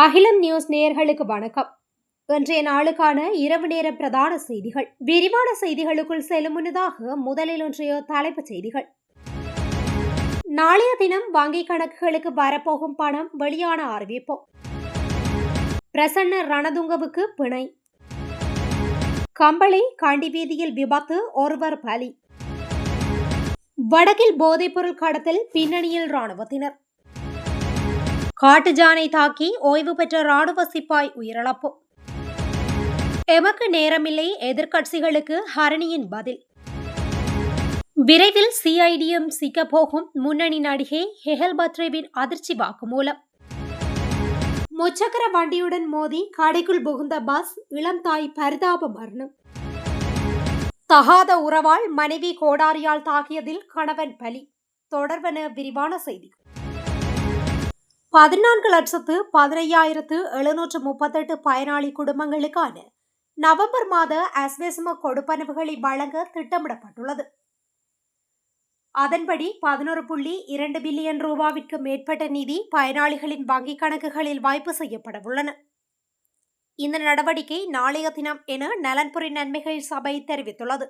அகிலம் நியூஸ் நேயர்களுக்கு வணக்கம். இன்றைய நாளுக்கான இரவு நேர பிரதான செய்திகள். விரிவான செய்திகளுக்குள் செல்லும் முன்னதாக முதலில் ஒன்றைய தலைப்புச் செய்திகள். நாளைய தினம் வங்கிக் கணக்குகளுக்கு வரப்போகும் பணம் வெளியான அறிவிப்பு. பிரசன்ன ரணதுங்கவுக்கு பிணை. கம்பளி காண்டி வீதியில் விபத்து ஒருவர் பலி. வடக்கில் போதைப்பொருள் கடத்தல் பின்னணியில் ராணுவத்தினர் காட்டுஜானை தாக்கி ஓய்வு பெற்ற ராணுவ சிப்பாய் உயிரிழப்பு. எமக்கு நேரமில்லை எதிர்க்கட்சிகளுக்கு ஹரணியின் பதில். விரைவில் சிஐடிஎம் சிக்கப்போகும் முன்னணி நடிகை ஹெஹல் பத்ரேவின் அதிர்ச்சி வாக்குமூலம். முச்சக்கர வண்டியுடன் மோதி கடைக்குள் புகுந்த பஸ் இளம் தாய் பரிதாப மரணம். தகாத உறவால் மனைவி கோடாரியால் தாக்கியதில் கணவன் பலி. தொடர்வன விரிவான செய்தி பதினான்கு லட்சத்து பதினையாயிரத்து எழுநூற்று முப்பத்தெட்டு பயனாளி குடும்பங்களுக்கான நவம்பர் மாத அஸ்வேசம கொடுப்பனவுகளை வழங்க திட்டமிடப்பட்டுள்ளது. அதன்படி பதினோரு புள்ளி இரண்டு பில்லியன் ரூபாவிற்கு மேற்பட்ட நிதி பயனாளிகளின் வங்கிக் கணக்குகளில் வாய்ப்பு செய்யப்பட உள்ளன. இந்த நடவடிக்கை நாளைய தினம் என நலன்புரி நன்மைகள் சபை தெரிவித்துள்ளது.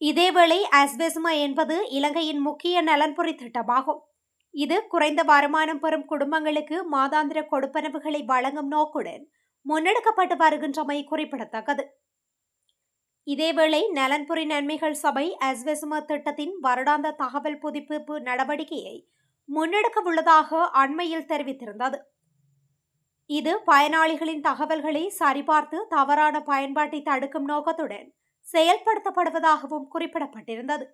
இதேவேளை அஸ்வேசுமா என்பது இலங்கையின் முக்கிய நலன்புரி திட்டமாகும். இது குறைந்த வருமானம் பெறும் குடும்பங்களுக்கு மாதாந்திர கொடுப்பனவுகளை வழங்கும் நோக்குடன் முன்னெடுக்கப்பட்டு வருகின்றமை குறிப்பிடத்தக்கது. இதேவேளை நலன்புரி நன்மைகள் சபை அஸ்வெசும திட்டத்தின் வருடாந்த தகவல் புதுப்பிப்பு நடவடிக்கையை முன்னெடுக்க உள்ளதாக அண்மையில் தெரிவித்திருந்தது. இது பயனாளிகளின் தகவல்களை சரிபார்த்து தவறான பயன்பாட்டை தடுக்கும் நோக்கத்துடன் செயல்படுத்தப்படுவதாகவும் குறிப்பிடப்பட்டிருந்தது.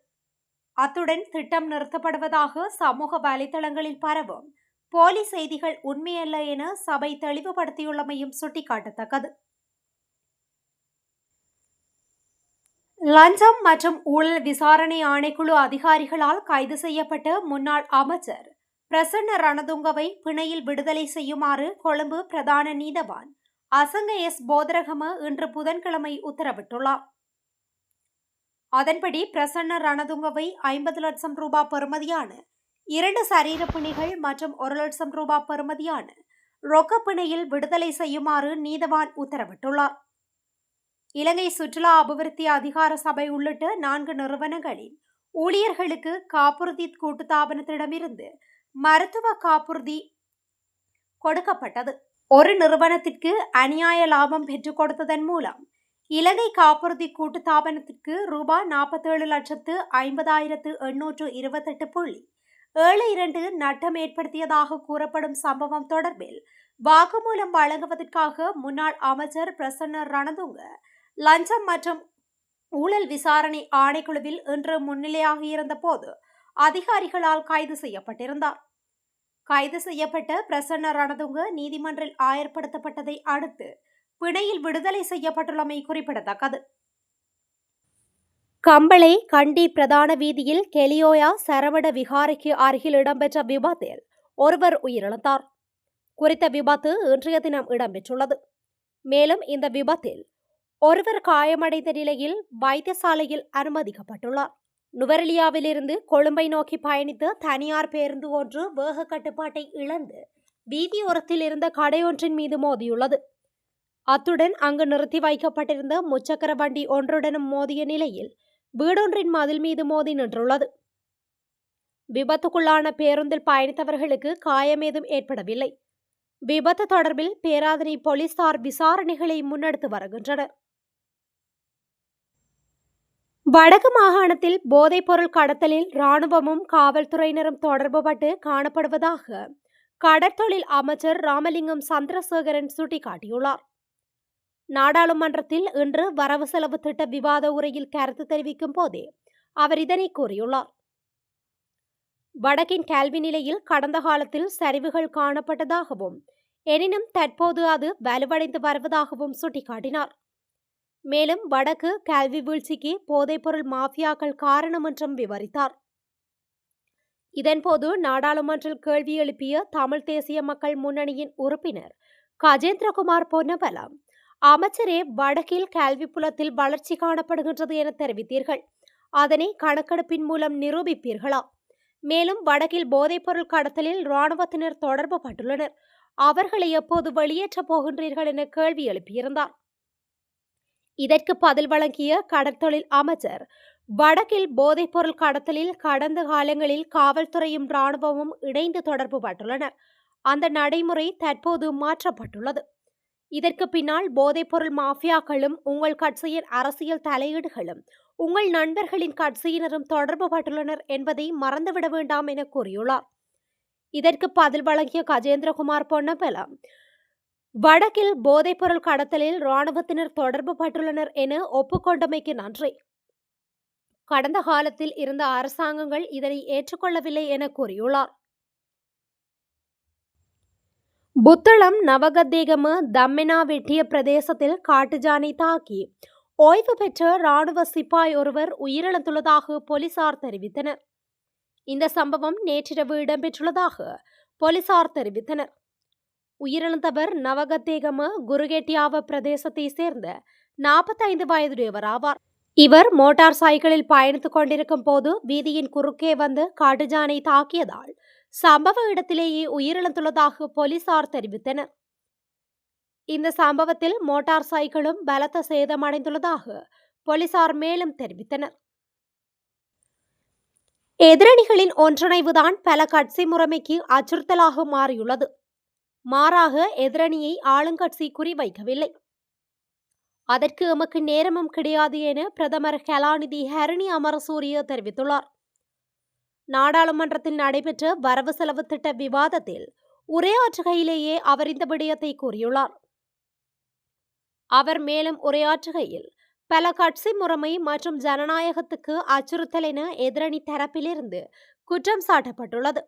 அத்துடன் திட்டம் நிறுத்தப்படுவதாக சமூக வலைதளங்களில் பரவும் போலி செய்திகள் உண்மையல்ல என சபை தெளிவுபடுத்தியுள்ளமையும் சுட்டிக்காட்டத்தக்கது. லஞ்சம் மற்றும் ஊழல் விசாரணை ஆணைக்குழு அதிகாரிகளால் கைது செய்யப்பட்ட முன்னாள் அமைச்சர் பிரசன்ன ரணதுங்கவை பிணையில் விடுதலை செய்யுமாறு கொழும்பு பிரதான நீதவான் அசங்க எஸ். போதரகம இன்று புதன்கிழமை உத்தரவிட்டுள்ளார். அதன்படி பிரசன்ன ரணதுங்கவை ஐம்பது லட்சம் ரூபாய் பெறுமதியான இரண்டு சரீர மற்றும் ஒரு லட்சம் ரூபாய் பெறுமதியான ரொக்கப்பிணையில் விடுதலை செய்யுமாறு நீதவான் உத்தரவிட்டுள்ளார். இலங்கை சுற்றுலா அபிவிருத்தி அதிகார சபை உள்ளிட்ட நான்கு நிறுவனங்களின் ஊழியர்களுக்கு காப்புறுதி கூட்டுத்தாபனத்திடமிருந்து மருத்துவ காப்புறுதி கொடுக்கப்பட்டது. ஒரு நிறுவனத்திற்கு அநியாய லாபம் பெற்றுக் கொடுத்ததன் மூலம் இலங்கை காப்புறுதி கூட்டுத்தாபனத்திற்கு ரூபாய் நாற்பத்தேழு லட்சத்து ஐம்பதாயிரத்து எண்ணூற்று இருபத்தெட்டு புள்ளி. ஏழு இரண்டு நட்டம் ஏற்படுத்தியதாக கூறப்படும் சம்பவம் தொடர்பில் வாக்குமூலம் வழங்குவதற்காக முன்னாள் அமைச்சர் பிரசன்ன ரணதுங்க லஞ்சம் மற்றும் ஊழல் விசாரணை ஆணைக்குழுவில் இன்று முன்னிலையாகியிருந்த போது அதிகாரிகளால் கைது செய்யப்பட்டிருந்தார். கைது செய்யப்பட்ட பிரசன்ன ரணதுங்க நீதிமன்றில் ஆயர்படுத்தப்பட்டதை அடுத்து பிணையில் விடுதலை செய்யப்பட்டுள்ளமை குறிப்பிடத்தக்கது. கம்பளை கண்டி பிரதான வீதியில் கெலியோயா சரவண விகாரைக்கு அருகில் இடம்பெற்ற விபத்தில் ஒருவர் உயிரிழந்தார். குறித்த விபத்து இன்றைய தினம் இடம்பெற்றுள்ளது. மேலும் இந்த விபத்தில் ஒருவர் காயமடைந்த நிலையில் வைத்தியசாலையில் அனுமதிக்கப்பட்டுள்ளார். நுவரெலியாவிலிருந்து கொழும்பை நோக்கி பயணித்த தனியார் பேருந்து ஒன்று வேக கட்டுப்பாட்டை இழந்து வீதியோரத்தில் இருந்த கடையொன்றின் மீது மோதியுள்ளது. அத்துடன் அங்கு நிறுத்தி வைக்கப்பட்டிருந்த முச்சக்கர வண்டி ஒன்றுடனும் மோதிய நிலையில் வீடொன்றின் மதில் மீது மோதி நின்றுள்ளது. விபத்துக்குள்ளான பேருந்தில் பயணித்தவர்களுக்கு காயமேதும் ஏற்படவில்லை. விபத்து தொடர்பில் பேராதனை போலீசார் விசாரணைகளை முன்னெடுத்து வருகின்றனர். வடக்கு மாகாணத்தில் போதைப்பொருள் கடத்தலில் இராணுவமும் காவல்துறையினரும் தொடர்புபட்டு காணப்படுவதாக கடற்தொழில் அமைச்சர் ராமலிங்கம் சந்திரசேகரன் சுட்டிக்காட்டியுள்ளார். நாடாளுமன்றத்தில் இன்று வரவு செலவு திட்ட விவாத உரையில் கருத்து தெரிவிக்கும் போதே அவர் இதனை கூறியுள்ளார். வடக்கின் கல்வி நிலையில் கடந்த காலத்தில் சரிவுகள் காணப்பட்டதாகவும் எனினும் தற்போது அது வலுவடைந்து வருவதாகவும் சுட்டிக்காட்டினார். மேலும் வடக்கு கல்வி வீழ்ச்சிக்கு போதைப்பொருள் மாஃபியாக்கள் காரணம் என்றும் விவரித்தார் இதன்போது நாடாளுமன்றில் கேள்வி எழுப்பிய தமிழ் தேசிய மக்கள் முன்னணியின் உறுப்பினர் கஜேந்திரகுமார் பொன்னபலம் அமைச்சரே வடக்கில் கல்வி புலத்தில் வளர்ச்சி காணப்படுகின்றது என தெரிவித்தீர்கள். அதனை கணக்கெடுப்பின் மூலம் நிரூபிப்பீர்களா? மேலும் வடக்கில் போதைப்பொருள் கடத்தலில் இராணுவத்தினர் தொடர்பு பட்டுள்ளனர். அவர்களை எப்போது வெளியேற்றப் போகின்றீர்கள் என கேள்வி எழுப்பியிருந்தார். இதற்கு பதில் வழங்கிய கடற்தொழில் அமைச்சர் வடக்கில் போதைப்பொருள் கடத்தலில் கடந்த காலங்களில் காவல்துறையும் இராணுவமும் இணைந்து தொடர்பு பட்டுள்ளனர். அந்த நடைமுறை தற்போது மாற்றப்பட்டுள்ளது. இதற்கு பின்னால் போதைப்பொருள் மாஃபியாக்களும் உங்கள் கட்சியின் அரசியல் தலையீடுகளும் உங்கள் நண்பர்களின் கட்சியினரும் தொடர்பு பட்டுள்ளனர் என்பதை மறந்துவிட வேண்டாம் என கூறியுள்ளார். இதற்கு பதில் வழங்கிய கஜேந்திரகுமார் பொன்னம்பலம் வடக்கில் போதைப்பொருள் கடத்தலில் இராணுவத்தினர் தொடர்பு பட்டுள்ளனர் என ஒப்புக்கொண்டமைக்கு நன்றி. கடந்த காலத்தில் இருந்த அரசாங்கங்கள் இதனை ஏற்றுக்கொள்ளவில்லை என கூறியுள்ளார். புத்தளம் நவகத்தேகம தம்மெனா வெட்டிய பிரதேசத்தில் காட்டுஜானை தாக்கி ஓய்வு பெற்ற ராணுவ சிப்பாய் ஒருவர் உயிரிழந்துள்ளதாக போலீசார் தெரிவித்தனர் இந்த சம்பவம் நேற்றிரவு இடம்பெற்றுள்ளதாக போலீசார் தெரிவித்தனர் உயிரிழந்தவர் நவகத்தேகம குருகேட்டியாவ பிரதேசத்தை சேர்ந்த நாற்பத்தைந்து வயதுடையவர் ஆவார் இவர் மோட்டார் சைக்கிளில் பயணித்துக் கொண்டிருக்கும் போது வீதியின் குறுக்கே வந்து காட்டுஜானை தாக்கியதால் சம்பவ இடத்திலேயே உயிரிழந்துள்ளதாக போலீசார் தெரிவித்தனர். இந்த சம்பவத்தில் மோட்டார் சைக்கிளும் பலத்த சேதமடைந்துள்ளதாக போலீசார் மேலும் தெரிவித்தனர். எதிரணிகளின் ஒன்றிணைவுதான் பல கட்சி முறைமைக்கு அச்சுறுத்தலாக மாறியுள்ளது. மாறாக எதிரணியை ஆளுங்கட்சி குறிவைக்கவில்லை. அதற்கு எமக்கு நேரமும் கிடையாது என பிரதமர் கலாநிதி ஹரணி அமரசூரிய தெரிவித்துள்ளார். நாடாளுமன்றத்தில் நடைபெற்ற வரவு செலவு திட்ட விவாதத்தில் உரையாற்றுகையிலேயே அவர் இந்த விடயத்தை கூறியுள்ளார். அவர் மேலும் உரையாற்றுகையில் பல கட்சி முறைமை மற்றும் ஜனநாயகத்துக்கு அச்சுறுத்தல் என எதிரணி தரப்பிலிருந்து குற்றம் சாட்டப்பட்டுள்ளது.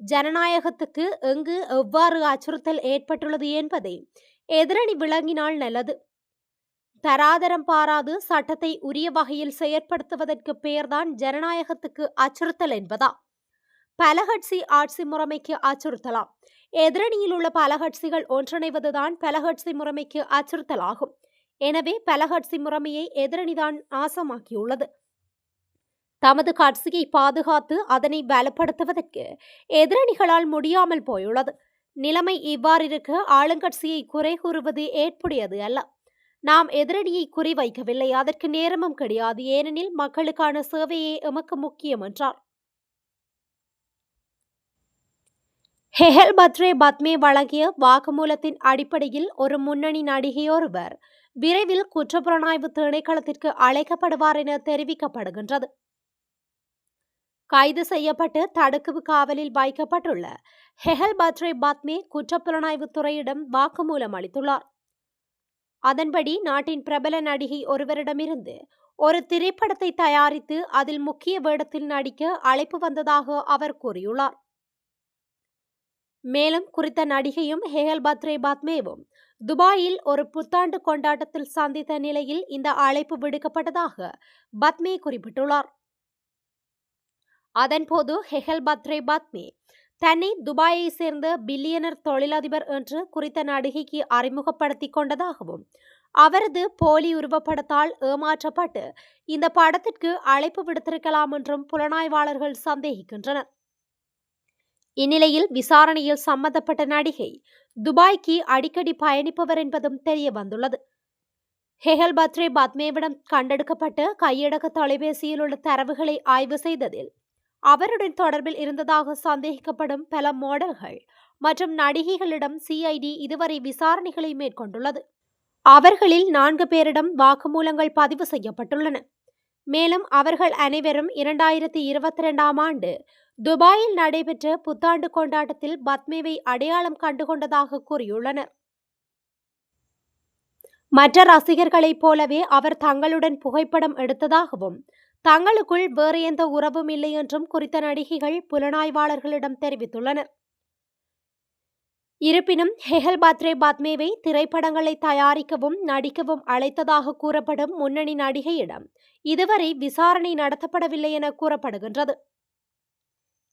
ஜனநாயகத்துக்கு எங்கு எவ்வாறு அச்சுறுத்தல் ஏற்பட்டுள்ளது என்பதை எதிரணி விளங்கினால் நல்லது. தராதரம் பாராது சட்டத்தை உரிய வகையில் செயற்படுத்துவதற்கு பெயர்தான் ஜனநாயகத்துக்கு அச்சுறுத்தல் என்பதா? பலகட்சி ஆட்சி முறைமைக்கு அச்சுறுத்தலாம். எதிரணியில் உள்ள பலகட்சிகள் ஒன்றிணைவதுதான் பலகட்சி முறைமைக்கு அச்சுறுத்தலாகும். எனவே பலகட்சி முறைமையை எதிரணிதான் நாசமாக்கியுள்ளது. தமது கட்சியை பாதுகாத்து அதனை பலப்படுத்துவதற்கு எதிரணிகளால் முடியாமல் போயுள்ளது. நிலைமை இவ்வாறிருக்க ஆளுங்கட்சியை குறை கூறுவது ஏற்புடையது அல்ல. நாம் எதிரணியை குறிவைக்கவில்லை. அதற்கு நேரமும் கிடையாது. ஏனெனில் மக்களுக்கான சேவையே எமக்கு முக்கியம் என்றார். ஹெஹல் பத்ரே பத்மே வழங்கிய வாக்குமூலத்தின் அடிப்படையில் ஒரு முன்னணி நடிகையொருவர் விரைவில் குற்றப்புலனாய்வு திணைக்களத்திற்கு அழைக்கப்படுவார் என தெரிவிக்கப்படுகின்றது. கைது செய்யப்பட்டு தடுக்கு காவலில் வைக்கப்பட்டுள்ள ஹெஹல் பத்ரே பத்மே குற்றப்புலனாய்வு துறையிடம் வாக்குமூலம் அளித்துள்ளார். அதன்படி நாட்டின் பிரபல நடிகை ஒருவரிடமிருந்து ஒரு திரைப்படத்தை தயாரித்து அதில் முக்கிய வேடத்தில் நடிக்க அழைப்பு வந்ததாக அவர் கூறியுள்ளார். மேலும் குறித்த நடிகையும் ஹேகல் பத்ரே பாத்மேவும் துபாயில் ஒரு புத்தாண்டு கொண்டாட்டத்தில் சந்தித்த நிலையில் இந்த அழைப்பு விடுக்கப்பட்டதாக பத்மே குறிப்பிட்டுள்ளார். அதன்போது ஹெஹல் பத்ரே பாத்மே தன்னை துபாயை சேர்ந்த பில்லியனர் தொழிலதிபர் என்று குறித்த நடிகைக்கு அறிமுகப்படுத்தி கொண்டதாகவும் அவரது போலி உருவப்படத்தால் ஏமாற்றப்பட்டு இந்த படத்திற்கு அழைப்பு விடுத்திருக்கலாம் என்றும் புலனாய்வாளர்கள் சந்தேகிக்கின்றனர். இந்நிலையில் விசாரணையில் சம்பந்தப்பட்ட நடிகை துபாய்க்கு அடிக்கடி பயணிப்பவர் என்பதும் தெரிய வந்துள்ளது. ஹெஹல் பத்ரே பத்மேவிடம் கண்டெடுக்கப்பட்ட கையடக்க தொலைபேசியில் உள்ள தரவுகளை ஆய்வு செய்ததில் அவருடன் தொடர்பில் இருந்ததாக சந்தேகிக்கப்படும் பல மாடல்கள் மற்றும் நடிகைகளிடம் சிஐடி இதுவரை விசாரணைகளை மேற்கொண்டுள்ளது. அவர்களில் நான்கு பேரிடம் வாக்குமூலங்கள் பதிவு செய்யப்பட்டுள்ளன. மேலும் அவர்கள் அனைவரும் இரண்டாயிரத்தி இருபத்தி ரெண்டாம் ஆண்டு துபாயில் நடைபெற்ற புத்தாண்டு கொண்டாட்டத்தில் பத்மேவை அடையாளம் கண்டுகொண்டதாக கூறியுள்ளனர். மற்ற ரசிகர்களைப் போலவே அவர் தங்களுடன் புகைப்படம் எடுத்ததாகவும் தங்களுக்குள் வேறு எந்த உறவும் இல்லை என்றும் குறித்த நடிகைகள் புலனாய்வாளர்களிடம் தெரிவித்துள்ளனர். இருப்பினும் ஹெஹல் பாத்ரே பாத்மேவை திரைப்படங்களை தயாரிக்கவும் நடிக்கவும் அழைத்ததாக கூறப்படும் முன்னணி நடிகையிடம் இதுவரை விசாரணை நடத்தப்படவில்லை என கூறப்படுகின்றது.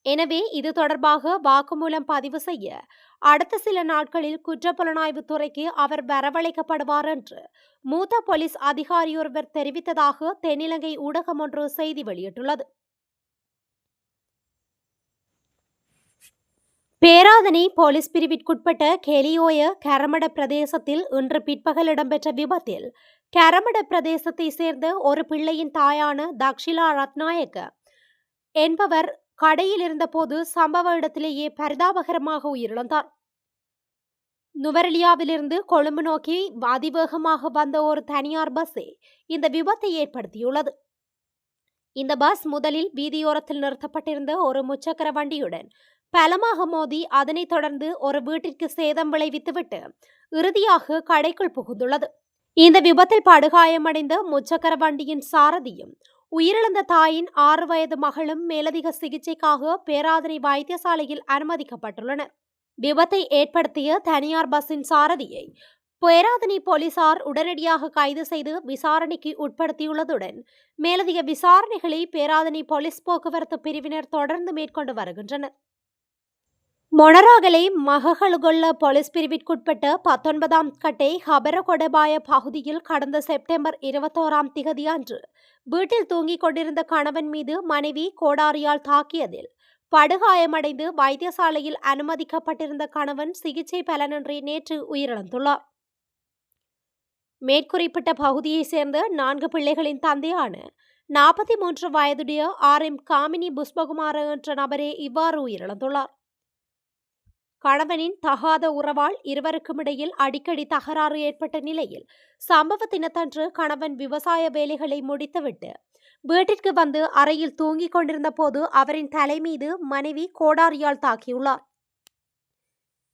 எனவே இது தொடர்பாக வாக்குமூலம் பதிவு செய்ய அடுத்த சில நாட்களில் குற்றப்புலனாய்வு துறைக்கு அவர் வரவழைக்கப்படுவார் என்று மூத்த போலீஸ் அதிகாரியொருவர் தெரிவித்ததாக தென்னிலங்கை ஊடகம் ஒன்று செய்தி வெளியிட்டுள்ளது. பேராதனை போலீஸ் பிரிவிற்குட்பட்ட கெலியோய கரமட பிரதேசத்தில் இன்று பிற்பகல் இடம்பெற்ற விபத்தில் கரமட பிரதேசத்தை சேர்ந்த ஒரு பிள்ளையின் தாயான தக்ஷிலா ரத்நாயக்க என்பவர் கடையில் இருந்தபோது சம்பவ இடத்திலேயே பரிதாபகரமாக உயிரிழந்தார். நுவரெலியாவிலிருந்து கொழும்பு நோக்கி அதிவேகமாக வந்த ஒரு தனியார் பஸ்ஸே இந்த விபத்தை ஏற்படுத்தியுள்ளது. இந்த பஸ் முதலில் வீதியோரத்தில் நிறுத்தப்பட்டிருந்த ஒரு முச்சக்கர வண்டியுடன் பலமாக மோதி அதனைத் தொடர்ந்து ஒரு வீட்டிற்கு சேதம் விளைவித்துவிட்டு இறுதியாக கடைக்குள் புகுந்துள்ளது. இந்த விபத்தில் படுகாயமடைந்த முச்சக்கர வண்டியின் சாரதியும் உயிரிழந்த தாயின் ஆறு வயது மகளும் மேலதிக சிகிச்சைக்காக பேராதனை வைத்தியசாலையில் அனுமதிக்கப்பட்டுள்ளனர். விபத்தை ஏற்படுத்திய தனியார் பஸ்ஸின் சாரதியை பேராதனை போலீசார் உடனடியாக கைது செய்து விசாரணைக்கு உட்படுத்தியுள்ளதுடன் மேலதிக விசாரணைகளை பேராதனை போலீஸ் போக்குவரத்து பிரிவினர் தொடர்ந்து மேற்கொண்டு வருகின்றனர். மொனராகலை மககளுகொள்ள போலீஸ் பிரிவிற்குட்பட்ட பத்தொன்பதாம் கட்டை ஹபரகொடபாய பகுதியில் கடந்த செப்டம்பர் இருபத்தோராம் திகதி அன்று வீட்டில் தூங்கிக் கொண்டிருந்த கணவன் மீது மனைவி கோடாரியால் தாக்கியதில் படுகாயமடைந்து வைத்தியசாலையில் அனுமதிக்கப்பட்டிருந்த கணவன் சிகிச்சை பலனின்றி நேற்று உயிரிழந்துள்ளார். மேற்குறிப்பிட்ட பகுதியைச் சேர்ந்த நான்கு பிள்ளைகளின் தந்தையான நாற்பத்தி மூன்று வயதுடைய ஆர் எம் காமினி புஷ்பகுமார என்ற நபரே இவ்வாறு உயிரிழந்துள்ளார். கணவனின் தகாத உறவால் இருவருக்கும் இடையில் அடிக்கடி தகராறு ஏற்பட்ட நிலையில் சம்பவ தினத்தன்று கணவன் விவசாய வேலைகளை முடித்துவிட்டு வீட்டிற்கு வந்து அறையில் தூங்கிக் கொண்டிருந்த போது அவரின் தலை மீது மனைவி கோடாரியால் தாக்கியுள்ளார்.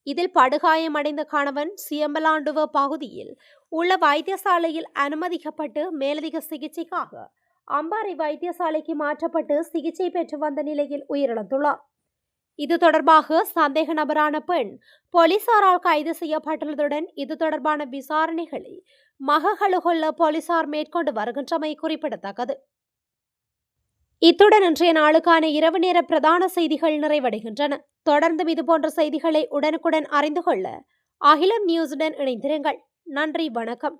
இதில் படுகாயமடைந்த கணவன் சியம்பலாண்டுவ பகுதியில் உள்ள வைத்தியசாலையில் அனுமதிக்கப்பட்டு மேலதிக சிகிச்சைக்காக அம்பாறை வைத்தியசாலைக்கு மாற்றப்பட்டு சிகிச்சை பெற்று வந்த நிலையில் உயிரிழந்துள்ளார். இது தொடர்பாக சந்தேக நபரான பெண் போலீசாரால் கைது செய்யப்பட்டுள்ளதுடன் இது தொடர்பான விசாரணைகளை மககளுகொள்ள போலீசார் மேற்கொண்டு வருகின்றமை குறிப்பிடத்தக்கது. இத்துடன் இன்றைய நாளுக்கான இரவு நேர பிரதான செய்திகள் நிறைவடைகின்றன. தொடர்ந்தும் இதுபோன்ற செய்திகளை உடனுக்குடன் அறிந்து கொள்ள அகிலம் நியூஸுடன் இணைந்திருங்கள். நன்றி வணக்கம்.